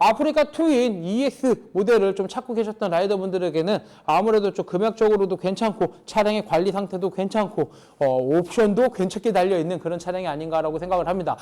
아프리카 투인 ES 모델을 좀 찾고 계셨던 라이더분들에게는 아무래도 좀 금액적으로도 괜찮고 차량의 관리 상태도 괜찮고 어, 옵션도 괜찮게 달려 있는 그런 차량이 아닌가라고 생각을 합니다.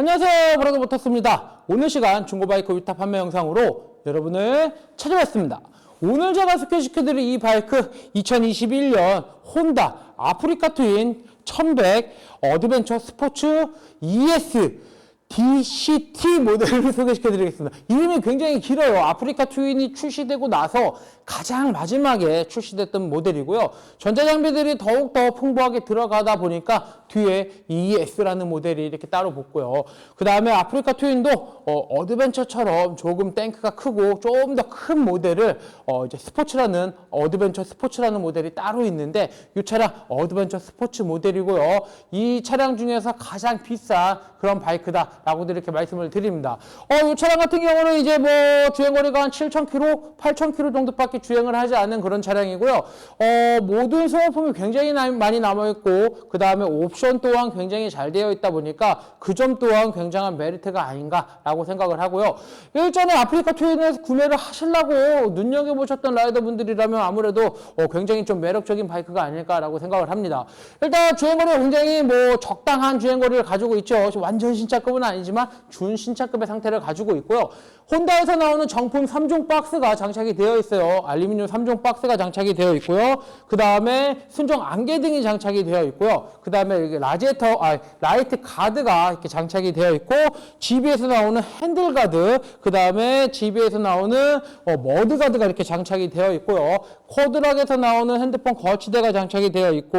안녕하세요. 브라더 모터스입니다. 오늘 시간 중고바이크 위탁 판매 영상으로 여러분을 찾아왔습니다. 오늘 제가 소개시켜드릴 이 바이크 2021년 혼다 아프리카 트윈 1100 어드벤처 스포츠 ES DCT 모델을 소개시켜 드리겠습니다. 이름이 굉장히 길어요. 아프리카 트윈이 출시되고 나서 가장 마지막에 출시됐던 모델이고요. 전자장비들이 더욱더 풍부하게 들어가다 보니까 뒤에 ES라는 모델이 이렇게 따로 붙고요. 그 다음에 아프리카 트윈도 어, 어드벤처처럼 조금 탱크가 크고 조금 더 큰 모델을 어, 이제 스포츠라는 어드벤처 스포츠라는 모델이 따로 있는데 이 차량 어드벤처 스포츠 모델이고요. 이 차량 중에서 가장 비싼 그런 바이크다 라고도 이렇게 말씀을 드립니다. 어, 이 차량 같은 경우는 이제 뭐 주행거리가 한 7,000km, 8,000km 정도밖에 주행을 하지 않는 그런 차량이고요. 어, 모든 소모품이 굉장히 나- 많이 남아있고 그 다음에 옵션 또한 굉장히 잘 되어 있다 보니까 그 점 또한 굉장한 메리트가 아닌가라고 생각을 하고요. 일전에 아프리카 투인에서 구매를 하시려고 눈여겨보셨던 라이더분들이라면 아무래도 어, 굉장히 좀 매력적인 바이크가 아닐까라고 생각을 합니다. 일단 주행거리가 굉장히 뭐 적당한 주행거리를 가지고 있죠. 완전 신차급은 아니지만 준신차급의 상태를 가지고 있고요. 혼다에서 나오는 정품 3종 박스가 장착이 되어 있어요. 알루미늄 3종 박스가 장착이 되어 있고요. 그 다음에 순정 안개 등이 장착이 되어 있고요. 그 다음에 이게 라지에터, 아, 라이트 가드가 이렇게 장착이 되어 있고, GB에서 나오는 핸들 가드, 그 다음에 GB에서 나오는 어, 머드 가드가 이렇게 장착이 되어 있고요. 쿼드락에서 나오는 핸드폰 거치대가 장착이 되어 있고,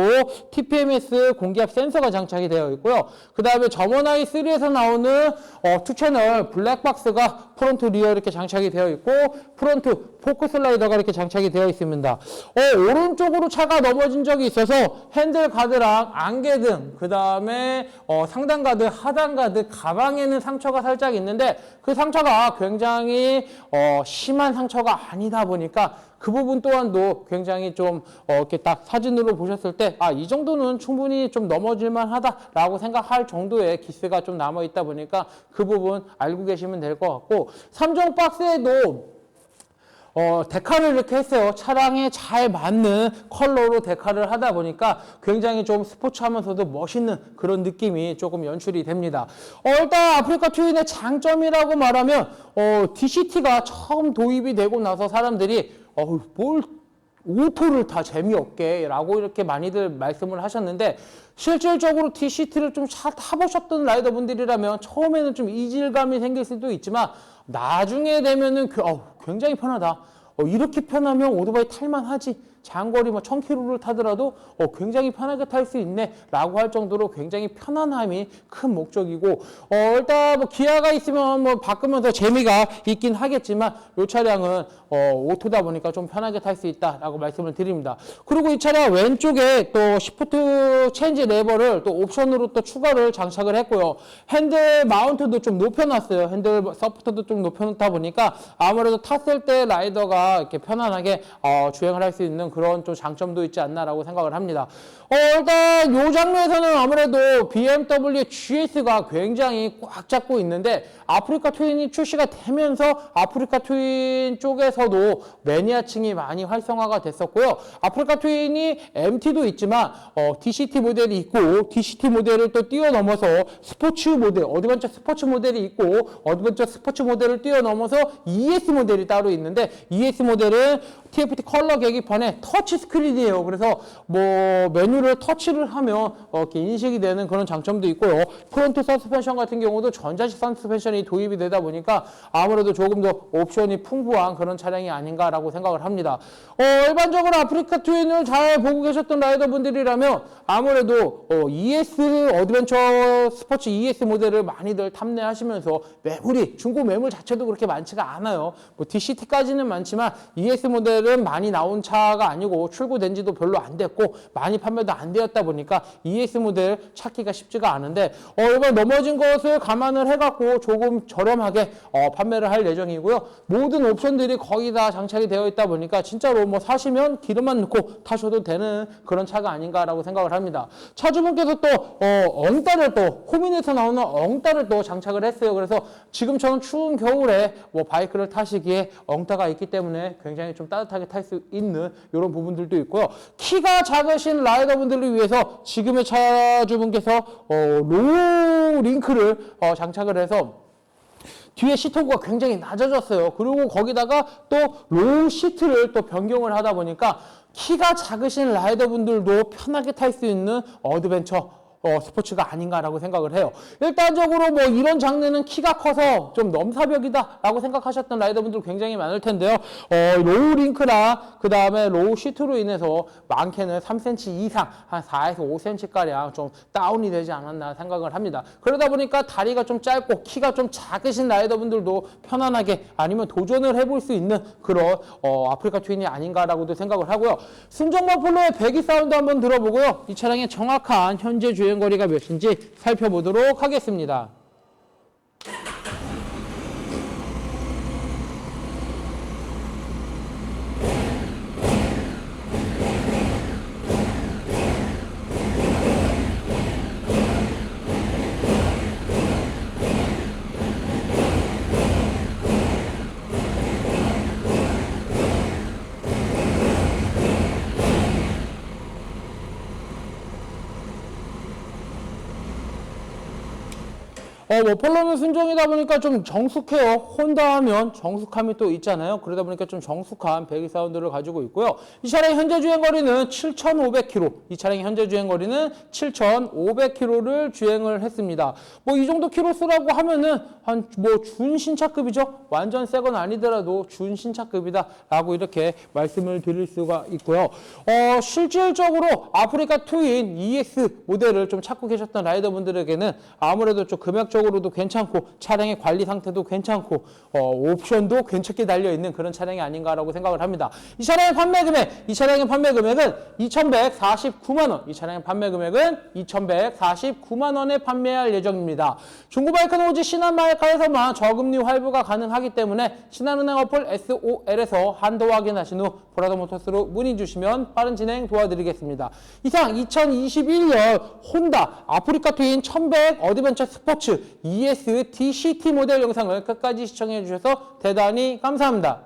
TPMS 공기압 센서가 장착이 되어 있고요. 그 다음에 점원아이 3에서 나오는 어, 투 채널 블랙박스가 프론트 리어 이렇게 장착이 되어 있고, 프론트 포크 슬라이더가 이렇게 장착이 되어 있습니다. 어, 오른쪽으로 차가 넘어진 적이 있어서 핸들 가드랑 안개 등, 그 다음에 어, 상단 가드, 하단 가드, 가방에는 상처가 살짝 있는데 그 상처가 굉장히 어, 심한 상처가 아니다 보니까 그 부분 또한도 굉장히 좀 어, 이렇게 딱 사진으로 보셨을 때 아 이 정도는 충분히 좀 넘어질만 하다라고 생각할 정도의 기스가 좀 남아 있다 보니까 그 부분 알고 계시면 될 것 같고 3종 박스에도 어, 데카를 이렇게 했어요. 차량에 잘 맞는 컬러로 데카를 하다 보니까 굉장히 좀 스포츠하면서도 멋있는 그런 느낌이 조금 연출이 됩니다. 어, 일단 아프리카 트윈의 장점이라고 말하면 어, DCT가 처음 도입이 되고 나서 사람들이 어, 뭘 오토를 다 재미없게 라고 이렇게 많이들 말씀을 하셨는데 실질적으로 TCT를 좀 차- 타보셨던 라이더분들이라면 처음에는 좀 이질감이 생길 수도 있지만 나중에 되면은 그- 어우, 굉장히 편하다. 어, 이렇게 편하면 오토바이 탈만하지. 장거리 뭐 1000km를 타더라도 어, 굉장히 편하게 탈 수 있네 라고 할 정도로 굉장히 편안함이 큰 목적이고 어, 일단 뭐 기아가 있으면 뭐 바꾸면서 재미가 있긴 하겠지만 이 차량은 어, 오토다 보니까 좀 편하게 탈 수 있다라고 말씀을 드립니다. 그리고 이 차량 왼쪽에 또 시프트 체인지 레버를 또 옵션으로 또 추가를 장착을 했고요. 핸들 마운트도 좀 높여놨어요. 핸들 서포터도 좀 높여놓다 보니까 아무래도 탔을 때 라이더가 이렇게 편안하게 어, 주행을 할 수 있는 그런 좀 장점도 있지 않나라고 생각을 합니다. 어, 일단 이 장면에서는 아무래도 BMW GS가 굉장히 꽉 잡고 있는데 아프리카 트윈이 출시가 되면서 아프리카 트윈 쪽에서도 매니아층이 많이 활성화가 됐었고요. 아프리카 트윈이 MT도 있지만 어, DCT 모델이 있고 DCT 모델을 또 뛰어넘어서 스포츠 모델, 어드벤처 스포츠 모델이 있고 어드벤처 스포츠 모델을 뛰어넘어서 ES 모델이 따로 있는데 ES 모델은 TFT 컬러 계기판에 터치 스크린이에요. 그래서 뭐 메뉴를 터치를 하면 어, 이렇게 인식이 되는 그런 장점도 있고요. 프론트 서스펜션 같은 경우도 전자식 서스펜션이 도입이 되다 보니까 아무래도 조금 더 옵션이 풍부한 그런 차량이 아닌가라고 생각을 합니다. 어, 일반적으로 아프리카 트윈을 잘 보고 계셨던 라이더분들이라면 아무래도 어, ES 어드벤처 스포츠 ES 모델을 많이들 탐내하시면서 매물이 중고 매물 자체도 그렇게 많지가 않아요. 뭐 DCT까지는 많지만 ES 모델 은 많이 나온 차가 아니고 출고된 지도 별로 안 됐고 많이 판매도 안 되었다 보니까 ES 모델 찾기가 쉽지가 않은데 어, 이번 넘어진 것을 감안을 해갖고 조금 저렴하게 어, 판매를 할 예정이고요. 모든 옵션들이 거의 다 장착이 되어 있다 보니까 진짜로 뭐 사시면 기름만 넣고 타셔도 되는 그런 차가 아닌가라고 생각을 합니다. 차주분께서 또 어, 엉따를 또 호민에서 나오는 엉따를 또 장착을 했어요. 그래서 지금처럼 추운 겨울에 뭐 바이크를 타시기에 엉따가 있기 때문에 굉장히 좀 따뜻 하게 탈 수 있는 이런 부분들도 있고요. 키가 작으신 라이더분들을 위해서 지금의 차주분께서 어, 로우 링크를 어, 장착을 해서 뒤에 시트호가 굉장히 낮아졌어요. 그리고 거기다가 또 로우 시트를 또 변경을 하다 보니까 키가 작으신 라이더분들도 편하게 탈 수 있는 어드벤처 어, 스포츠가 아닌가라고 생각을 해요. 일단적으로 뭐 이런 장르는 키가 커서 좀 넘사벽이다라고 생각하셨던 라이더분들 굉장히 많을 텐데요. 어, 로우 링크랑 그 다음에 로우 시트로 인해서 많게는 3cm 이상 한 4에서 5cm 가량 좀 다운이 되지 않았나 생각을 합니다. 그러다 보니까 다리가 좀 짧고 키가 좀 작으신 라이더분들도 편안하게 아니면 도전을 해볼 수 있는 그런 어, 아프리카 트윈이 아닌가라고도 생각을 하고요. 순정만 폴로의 배기 사운드 한번 들어보고요. 이 차량의 정확한 현재 주행 거리가 몇인지 살펴보도록 하겠습니다. 어, 뭐 폴로는 순정이다 보니까 좀 정숙해요. 혼다 하면 정숙함이 또 있잖아요. 그러다 보니까 좀 정숙한 배기 사운드를 가지고 있고요. 이 차량의 현재 주행 거리는 7,500km. 이 차량의 현재 주행 거리는 7,500km를 주행을 했습니다. 뭐 이 정도 키로수라고 하면은 한 뭐 준신차급이죠. 완전 새 건 아니더라도 준신차급이다라고 이렇게 말씀을 드릴 수가 있고요. 어, 실질적으로 아프리카 트윈 ES 모델을 좀 찾고 계셨던 라이더분들에게는 아무래도 좀 금액적으로 도 괜찮고 차량의 관리 상태도 괜찮고 어, 옵션도 괜찮게 달려 있는 그런 차량이 아닌가라고 생각을 합니다. 이 차량의 판매 금액, 이 차량의 판매 금액은 2,149만 원. 이 차량의 판매 금액은 2,149만 원에 판매할 예정입니다. 중고바이크는 오직 신한마이카에서만 저금리 활부가 가능하기 때문에 신한은행 어플 SOL에서 한도 확인하신 후 보라더 모터스로 문의 주시면 빠른 진행 도와드리겠습니다. 이상 2021년 혼다 아프리카 트윈 1100 어드벤처 스포츠 ES DCT 모델 영상을 끝까지 시청해 주셔서 대단히 감사합니다.